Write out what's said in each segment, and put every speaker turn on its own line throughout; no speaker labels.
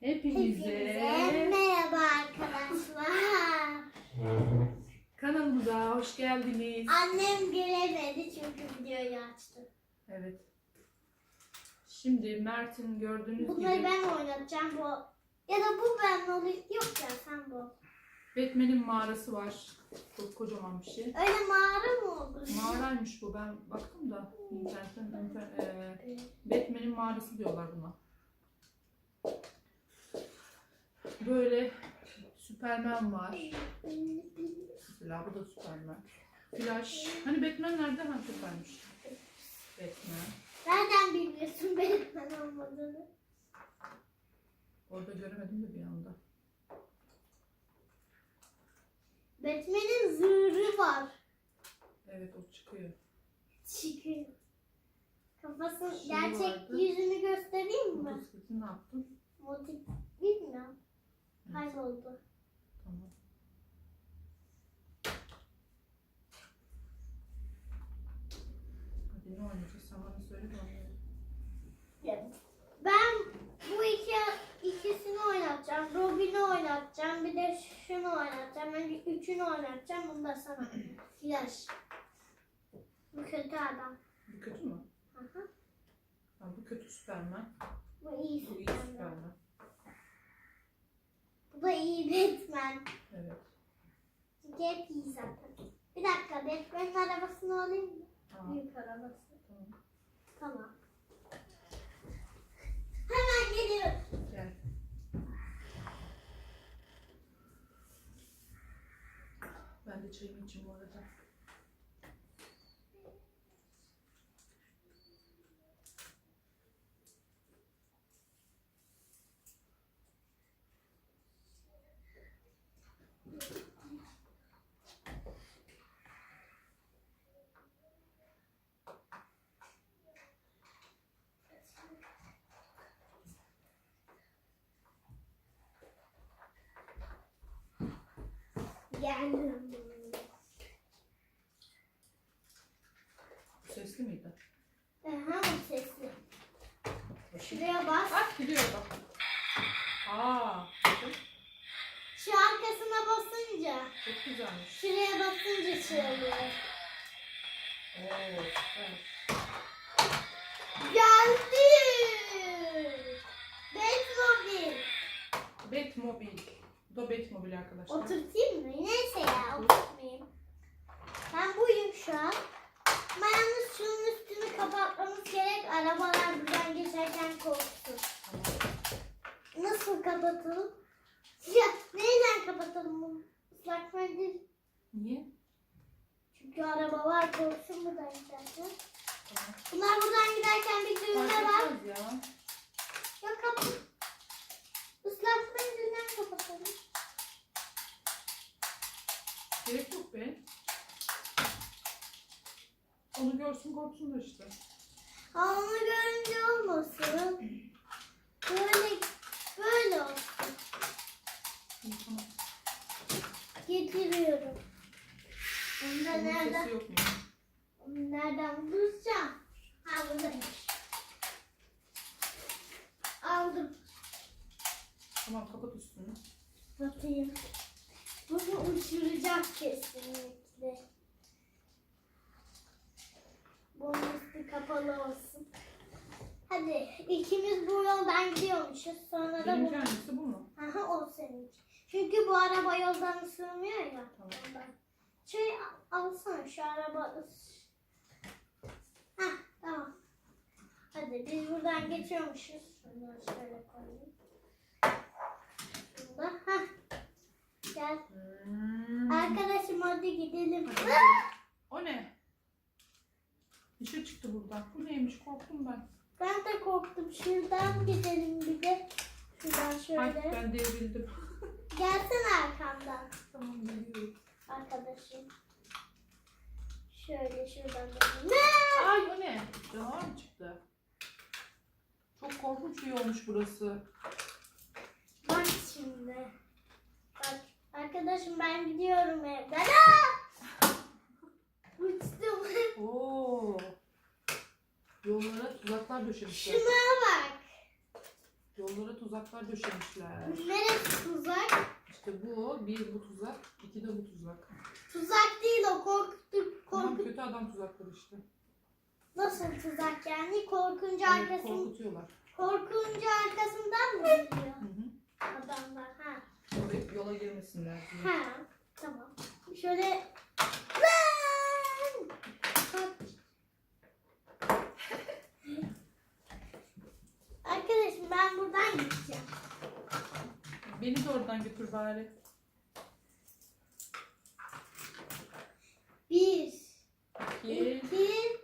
Hepinize
Hepinize merhaba arkadaşlar.
kanalımıza hoş geldiniz.
Annem gelemedi çünkü videoyu açtı.
Evet. Şimdi Mert'in gördüğünüz
Bunları
gibi
ben oynatacağım bu. Ya da bu ben olayım. Yok ya sen bu.
Batman'in mağarası var. Çok kocaman bir şey.
Öyle mağara mı olur?
Mağaraymış bu. Ben baktım da internetten inter- e, Batman'in mağarası diyorlar buna. Böyle Superman var. Mesela bu da Superman. Flash. Hani Batman nerede? Ha Superman'miş. Batman.
Nereden biliyorsun Batman olmadığını?
Orada göremedim de bir anda.
Batman'in zırhı var.
Evet o çıkıyor.
Çıkıyor. Kafasının
Şey
gerçek
vardı.
yüzünü göstereyim mi?
Motosikleti ne yaptın?
Motif bilmiyorum. Kayboldu.
Tamam. Hadi ne oynayacağız? Sen bana söyle de oynayalım.
Ben bu iki ikisini oynatacağım. Robin'i oynatacağım. Bir de şunu oynatacağım. Ben üçünü oynatacağım. Bunu da sana. Flash. Bu kötü adam.
Bu kötü mü?
Aha.
Ha, bu kötü Superman.
Bu iyi
Bu iyi.
Superman. Bu da iyi Batman.
Evet.
Çünkü hep iyi zaten. Bir dakika Batman'in arabasını alayım mı?
Aa,
Büyük arabası.
tamam.
Tamam. Hemen geliyorum.
Gel. Ben de çayımı içeyim bu arada.
Geldim.
Sesli miydi?
Aha sesli. Şuraya bas.
Ah gidiyor bak. Aa, bakın.
Şu arkasına basınca.
çok güzelmiş.
Şuraya basınca çalıyor.
Oo, süper.
Geldi. Batmobile.
Batmobile. Bu da Batmobile arkadaşlar.
Oturtayım mı? Neyse ya oturtmayayım. Ben buyum şu an. Ama yalnız şunun üstünü kapatmamız gerek. Arabalar buradan geçerken korksun. Nasıl kapatalım? Ya neyle kapatalım bunu? Islak mendil.
Niye?
Çünkü arabalar korksun buradan.
Tamam.
Bunlar buradan giderken bir düğme var.
ya.
Ya kapat. Islak mendilden kapatalım.
Gerek yok be. Onu görsün korksun da işte.
Ama onu görünce olmasın. Böyle böyle olsun. Getiriyorum. Onu da
Bunun
nereden,
sesi yok mu?
onu nereden bulacağım? Ha buradaymış. Aldım.
Tamam kapat üstünü.
Batayım. Bunu uçuracak kesinlikle. Üstü kapalı olsun. Hadi ikimiz bu yoldan gidiyormuşuz. Sonra da bu.
Benimki hangisi bu mu?
Aha o senin. Çünkü bu araba yoldan ısırmıyor ya.
Tamam.
ondan. Şey al- alsana şu araba. Hah tamam. Hadi biz buradan geçiyormuşuz. Şunları şöyle koyayım. Şurada. Hah. Gel.
Hmm.
Arkadaşım hadi gidelim.
Hadi. O ne? Bir şey çıktı buradan. Bu neymiş? Korktum ben.
Ben de korktum. Şuradan gidelim bir de. Şuradan
Ay
şöyle.
ben devrildim.
Gelsene arkamdan.
tamam geliyorum.
Arkadaşım. Şöyle şuradan. Ne?
Ay o ne? Canavar mı çıktı? Çok korkunç bir olmuş burası.
Bak şimdi. Bak arkadaşım ben gidiyorum evden. Aa! Uçtum.
Oo. Yollara tuzaklar döşemişler.
Şuna bak.
Yollara tuzaklar döşemişler.
Neresi tuzak?
İşte bu, bir bu tuzak, iki de bu tuzak.
Tuzak değil o korkutup
Tamam
korkut.
kötü adam tuzakları işte.
Nasıl tuzak yani? Korkunca
Evet,
arkasın,
korkutuyorlar.
korkunca arkasından mı
Hı hı.
adamlar? Ha.
Oraya yola girmesinler diye.
Ha. Tamam. Şöyle Lan! Kaç. Arkadaşım ben buradan gideceğim.
Beni de oradan götür bari.
Bir,
İki.
iki,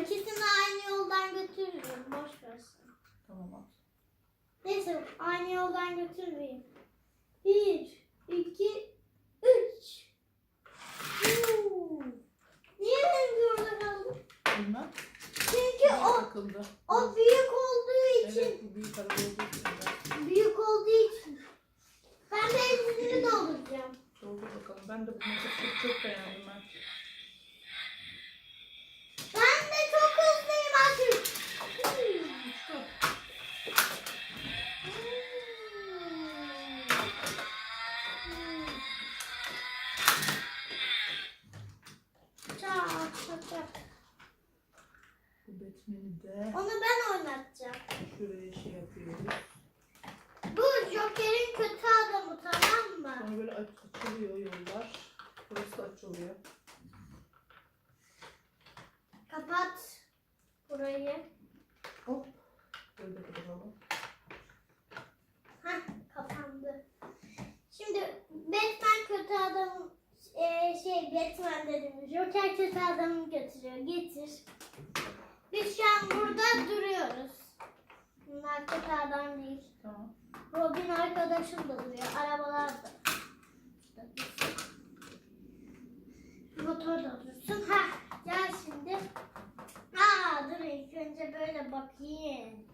ikisini aynı yoldan götürürüm. Boş versin.
Tamam at.
Neyse aynı yoldan götürmeyeyim. Bir, iki, üç. Niye ben burada kaldım?
Bilmem.
Çünkü o,
takıldı.
o büyük için.
Evet bu büyük araba olduğu için. de.
Büyük olduğu için. Ben benzinini dolduracağım.
Doldur bakalım. Ben de bu motosiklet çok beğendim ben.
Ben de çok hızlıyım artık. Çak, çak, çak.
Bu Batman'i de
Onu ben oynatacağım.
şuraya şey yapıyoruz.
Bu Joker'in kötü adamı tamam mı?
Sonra böyle aç, açılıyor yollar. Burası da açılıyor.
Kapat burayı.
Hop. Böyle kapatalım.
Heh, kapandı. Şimdi Batman kötü adam eee, şey Batman dedim. Joker kötü adamı götürüyor. Getir. Biz şu an burada duruyoruz. Bunlar kötü adam değil.
Tamam.
Robin arkadaşım da duruyor. Arabalar da. Motor da dursun. Ha, gel şimdi. Aa, dur ilk önce böyle bakayım.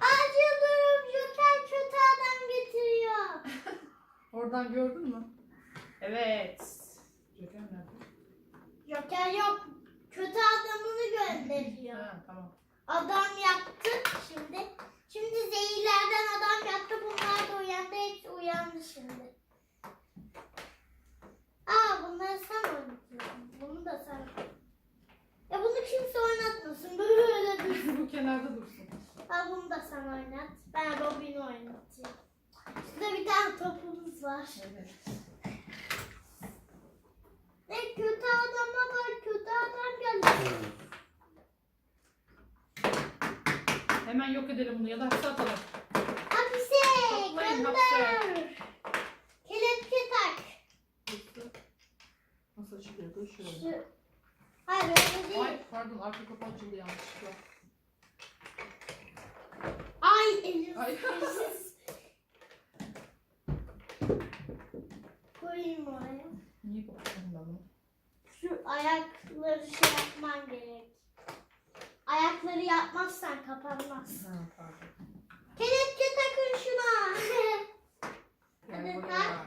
Acil durum Joker kötü adam getiriyor.
Oradan gördün mü? Evet. Joker nerede?
Joker yok. Kötü adamını gönderiyor.
Ha, tamam.
Adam yattı şimdi. Şimdi zehirlerden adam yattı. Bunlar da uyandı. Hepsi uyandı şimdi. Aa bunları sen oynatıyorsun. Bunu da sen. Ya bunu kimse oynatmasın. Böyle dursun.
bu kenarda dursun.
Al bunu da sen oynat. Ben Robin'i oynatayım. Şurada bir tane topumuz var.
Evet.
Ne kötü adama bak. Kötü adam geldi.
Hemen yok edelim bunu ya da hapse atalım.
Hapise
Toplayın
gönder. Kelepçe tak.
Nasıl açılıyordu? Şöyle.
Şu... Hayır öyle değil.
Ay pardon arka kapı açıldı yanlışlıkla.
Ay elim.
Ay.
Koyayım oraya.
Niye kapattım ben bunu?
Şu ayakları şey yapman gerek. Ayakları yapmazsan kapanmaz.
Ha pardon.
Kelepçe takın şuna.
Gel
Hadi
buraya.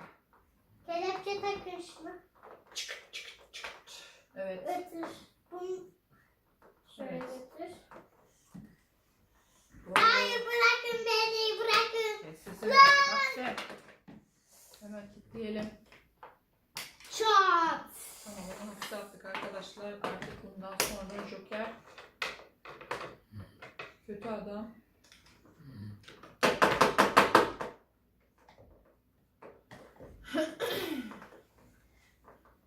Kelepçe takın şuna.
Evet.
Götür. Bunu şöyle
Evet.
götür.
Doğru.
Hayır bırakın beni bırakın.
Kes sesini. Hapse. Hemen kilitleyelim.
Çat.
Tamam onu hapse attık arkadaşlar. Artık bundan sonra Joker. Kötü adam.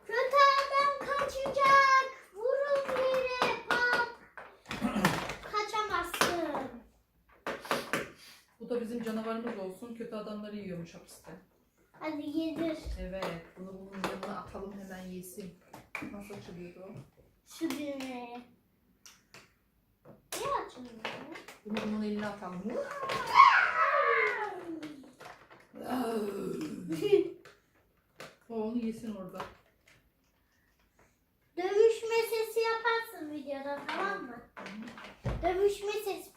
Kötü adam kaçacak. Vurun yere. Pat. Kaçamazsın.
Bu da bizim Kötü adamları yiyormuş hapiste.
Hadi yedir.
Evet. Bunu bunun yanına atalım hemen yesin. Nasıl açılıyordu o?
Şu düğmeye. Niye açılmıyor?
Bunu bunun eline atalım. O onu yesin orada.
Dövüşme sesi yaparsın videoda tamam mı? Dövüşme sesi.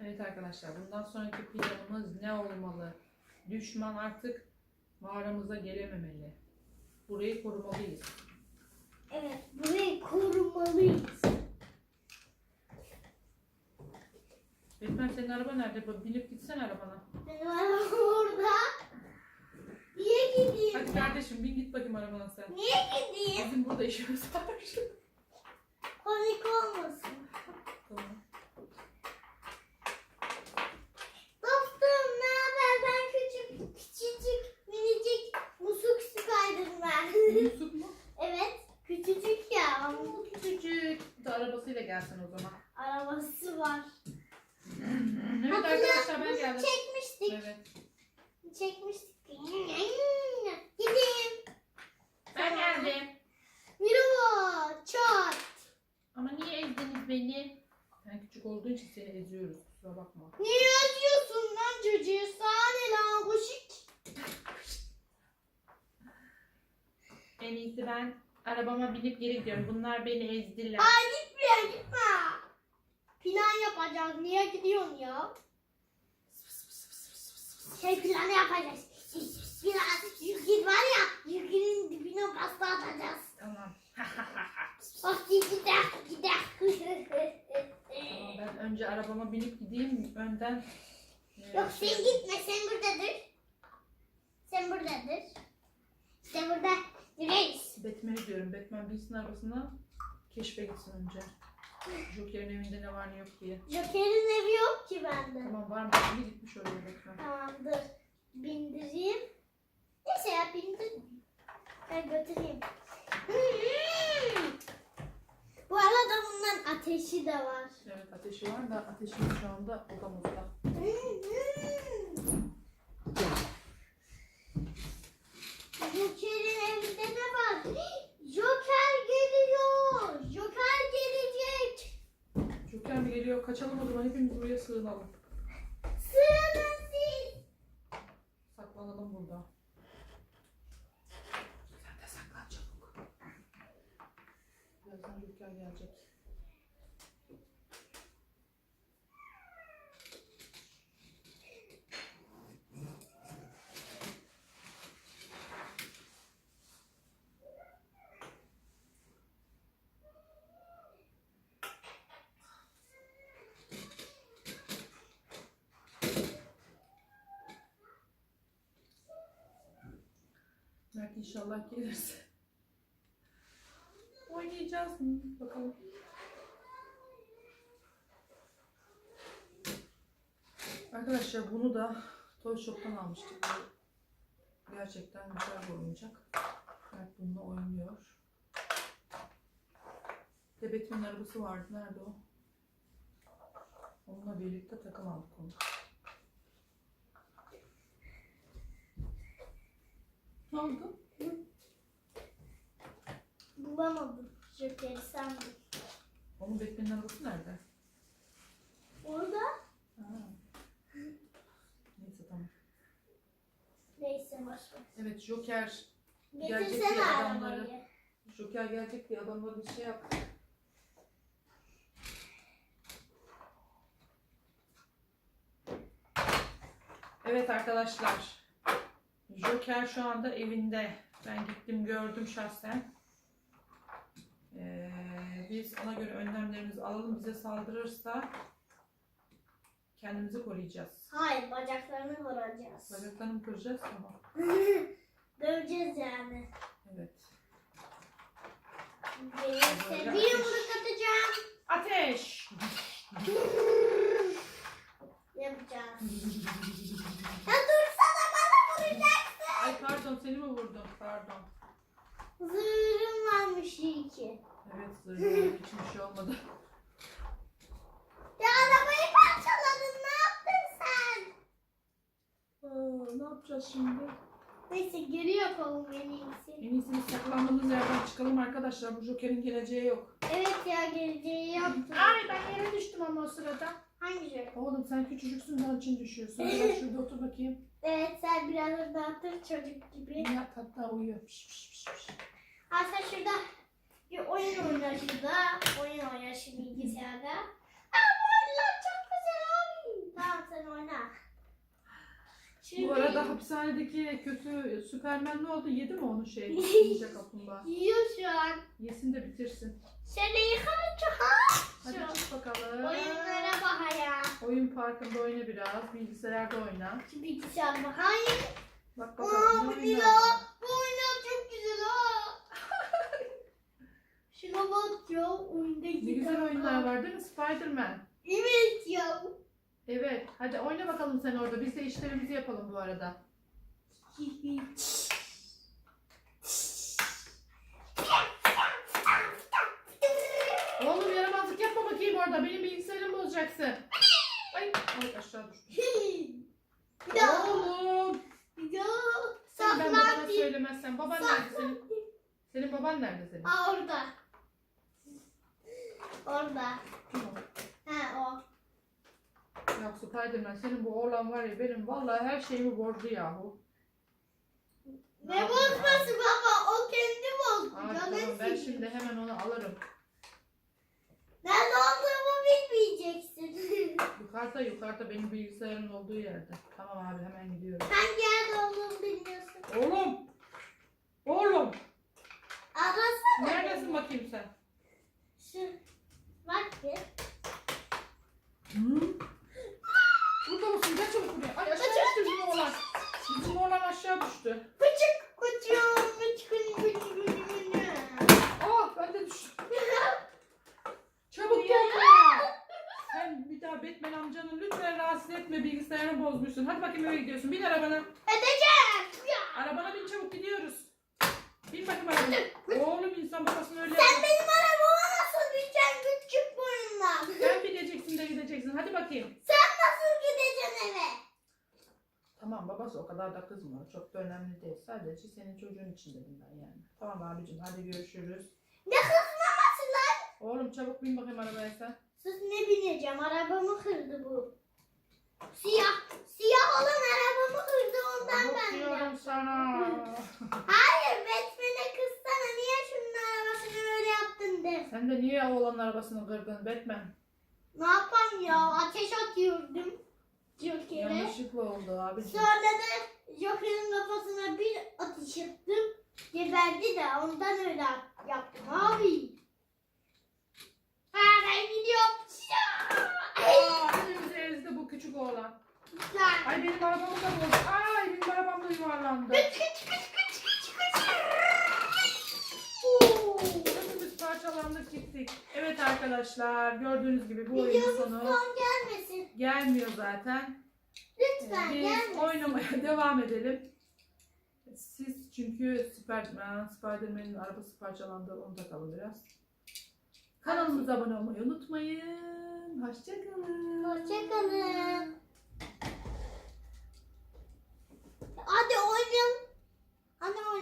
Evet arkadaşlar bundan sonraki planımız ne olmalı? Düşman artık Mağaramıza gelememeli. Burayı korumalıyız.
Evet, burayı korumalıyız.
Batman senin araba nerede? Binip gitsene arabana.
Benim arabam orada. Niye gideyim?
Hadi kardeşim bin git bakayım arabana sen.
Niye gideyim?
Bizim burada işimiz var.
Panik olmasın.
tamam.
Dostum ne haber? Ben küçük, küçücük, minicik musuk
Yusuf mu?
evet, küçücük ya.
Oo, küçücük. Da arabasıyla gelsin o zaman.
Arabası var.
Evet arkadaşlar ben geldim.
Çekmiştik.
Evet.
Çekmiştik. Gideyim.
Ben geldim.
Merhaba. Çat.
Ama niye ezdiniz beni? Sen küçük olduğun için seni eziyoruz. Kusura bakma.
Niye yazıyorsun lan çocuğu? Sana ne lan koşuk?
En iyisi ben arabama binip geri gidiyorum. Bunlar beni ezdiler.
Ay gitme gitme. Plan yapacağız. Niye gidiyorsun ya? Şey planı yapacağız. Biraz yükün var ya. Yükünün dibine pasta atacağız.
Tamam.
Bak gider gider.
Tamam, ben önce arabama binip gideyim. Önden
Yok sen gitme sen buradadır. Sen buradadır. Sen burada reis.
Batman'i diyorum. Batman binsin arabasına keşfe gitsin önce. Joker'in evinde ne var ne yok diye.
Joker'in evi yok ki bende.
Tamam var mı? Şimdi gitmiş oraya Batman.
Tamamdır. Bindireyim. Neyse ya bindir. Ben götüreyim. Hmm. Bu arada bundan ateşi de var.
Evet ateşi var da ateşimiz şu anda odamızda.
Hmm. Joker'in evinde ne var? Joker geliyor. Joker gelecek.
Joker mi geliyor? Kaçalım o zaman hepimiz buraya sığınalım.
Sığının siz.
Saklanalım burada. Sen de saklan çabuk. Birazdan Joker gelecek. Mert inşallah gelirse. Oynayacağız mı? Bakalım. Arkadaşlar bunu da Toy Shop'tan almıştık. Gerçekten güzel bir oyuncak. Mert bununla oynuyor. Batman'in arabası vardı. Nerede o? Onunla birlikte takım aldık onu. Ne oldu?
Bulamadım. Joker'i sen bul.
Onun Batman'in arabası nerede?
Orada.
Ha. Neyse tamam.
Neyse başka.
Evet Joker. Gelecek
Getirsene
diye adamları.
arabayı.
Joker gelecek diye adamlar bir şey yaptı. Evet arkadaşlar. Joker şu anda evinde. Ben gittim gördüm şahsen. Ee, biz ona göre önlemlerimizi alalım. Bize saldırırsa kendimizi koruyacağız.
Hayır bacaklarını vuracağız.
Bacaklarını mı kıracağız? Tamam.
Döveceğiz yani.
Evet.
Gelirse bir yumruk atacağım.
Ateş!
Yapacağız.
Pardon seni mi vurdum? Pardon.
Zırhım varmış iyi ki.
Evet zırhlı için bir şey olmadı.
Ya arabayı parçaladın ne yaptın sen?
Aa, ne yapacağız şimdi?
Neyse geri yapalım en iyisi.
En iyisi biz saklandığımız yerden çıkalım arkadaşlar. Bu Joker'in geleceği yok.
Evet ya geleceği yaptım.
Ay ben yere düştüm ama o sırada.
Hangi joker?
Oğlum sen küçücüksün onun için düşüyorsun. Gel şurada otur bakayım.
Evet sen biraz dağıtır çocuk gibi.
Yat hatta uyuyor. Piş, piş, piş, piş.
Sen şurada bir oyun oyna şurada. Oyun oyna şu bilgisayarda. Aa bu oyunlar çok güzel abi. Tamam sen oyna.
Bu arada hapishanedeki kötü Süpermen ne oldu? Yedi mi onu şey? Ninja kaplumbağa.
Yiyor şu an.
Yesin de bitirsin.
Yıkar
Hadi
Şu-
çık bakalım.
Oyunlara bak ya.
Oyun parkında oyna biraz. Bilgisayarda oyna.
Şu bilgisayar bak. Hayır.
Bak
Aa
bakalım.
bu
ne oynuyor?
ya? Bu oyunlar çok güzel ha. Şuna bak ya. Oyunda
Ne güzel oyunlar var değil mi? Spiderman.
Evet ya.
Evet. Hadi oyna bakalım sen orada. Biz de işlerimizi yapalım bu arada. Oğlum yaramazlık yapma bakayım orada. Benim bilgisayarımı bozacaksın. Ay, aşağı düştüm.
Bir daha.
Oğlum.
Daha.
Sen ben babana
Saklan.
söylemezsen. Baban nerede senin? Senin baban nerede senin?
Aa orada. Orada.
Kim o?
Ha o.
Ya Spiderman senin bu oğlan var ya benim vallahi her şeyimi borcu yahu.
Ne bozması baba? O kendi bozdu. Ya
tamam ben şimdi hemen onu alırım. Yukarıda yukarıda benim bilgisayarın olduğu yerde. Tamam abi hemen gidiyorum.
Hangi yerde olduğumu bilmiyorsun.
Oğlum! Oğlum!
Arasana.
Neredesin bakayım sen?
Şu. Bak bir.
Hı? Burada mısın? Gel çabuk buraya. Ay aşağı düştü bizim oğlan. Bizim oğlan aşağı düştü.
Küçük kuçum. Küçük küçük
Ah ben de düştüm. Çabuk gel buraya. Sen bir daha Batman amcanın lütfen rahatsız etme bozmuşsun. Hadi bakayım eve gidiyorsun. Bin arabana.
Edeceğim. Ya.
Arabana bin çabuk gidiyoruz. Bin bakayım arabana. Oğlum insan babasını öyle
Sen benim arabama nasıl bineceksin küçük boyundan?
Sen bineceksin de gideceksin. Hadi bakayım.
Sen nasıl gideceksin eve?
Tamam babası o kadar da kızma. Çok da önemli değil. Sadece senin çocuğun için dedim ben yani. Tamam abicim hadi görüşürüz.
Ne kızmaması lan?
Oğlum çabuk bin bakayım arabaya sen.
Sus ne bineceğim? Arabamı kırdı bu. Siyah. Siyah olan arabamı kırdı ondan ben de.
Bakıyorum sana.
Hayır Batman'e kızsana. Niye şunun arabasını öyle yaptın de.
Sen de niye oğlanın arabasını kırdın Batman?
Ne yapayım ya? Ateş atıyordum. Joker'e.
Yanlışlıkla oldu abicim.
Sonra da Joker'in kafasına bir atış attım. Geberdi de ondan öyle yaptım abi. Ha ben gidiyorum.
Aa, hepimizi ezdi bu küçük oğlan.
Lan.
Ay benim arabamı da bozdu. Ay benim arabam da yuvarlandı. Hepimiz parçalandık gittik. Evet arkadaşlar gördüğünüz gibi bu oyunun
Videomuz
sonu
son gelmesin.
gelmiyor zaten.
Lütfen
Biz
gelmesin.
oynamaya devam edelim. Siz çünkü Spiderman, Spiderman'in arabası parçalandı. Onu da kalın biraz. Kanalımıza abone olmayı unutmayın. Hoşçakalın.
Hoşçakalın. Hadi oynayalım. Hadi oynayalım.